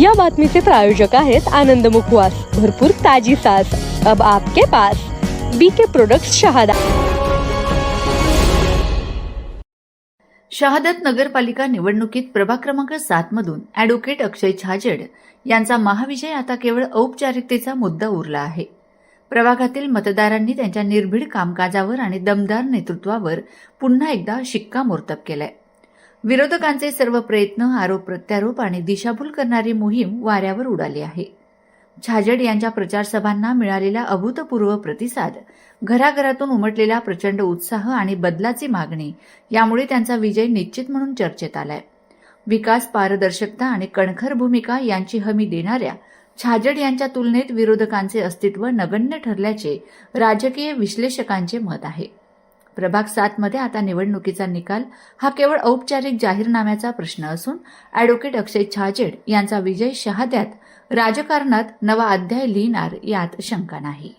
या बातमीचे प्रायोजक आहेत आनंद मुखवास. भरपूर ताजी सास अब आपके पास बीके प्रोडक्ट्स शहादा. शहादत नगरपालिका निवडणुकीत प्रभाग क्रमांक सात मधून अॅडव्होकेट अक्षय छाजेड यांचा महाविजय आता केवळ औपचारिकतेचा मुद्दा उरला आहे. प्रभागातील मतदारांनी त्यांच्या निर्भीड कामकाजावर आणि दमदार नेतृत्वावर पुन्हा एकदा शिक्कामोर्तब केलाय. विरोधकांचे सर्व प्रयत्न आरोप प्रत्यारोप आणि दिशाभूल करणारी मोहीम वाऱ्यावर उडाली आहे. झाजड यांच्या प्रचारसभांना मिळालेला अभूतपूर्व प्रतिसाद घराघरातून उमटलेला प्रचंड उत्साह आणि बदलाची मागणी यामुळे त्यांचा विजय निश्चित म्हणून चर्चेत आलाय. विकास पारदर्शकता आणि कणखर भूमिका यांची हमी देणाऱ्या छाजड यांच्या तुलनेत विरोधकांचे अस्तित्व नगण्य ठरल्याचे राजकीय विश्लेषकांचे मत आहे. प्रभाग सातमध्ये आता निवडणुकीचा निकाल हा केवळ औपचारिक जाहीरनाम्याचा प्रश्न असून अॅडव्होकेट अक्षय छाजेड यांचा विजय शहाद्यात राजकारणात नवा अध्याय लिहिणार यात शंका नाही.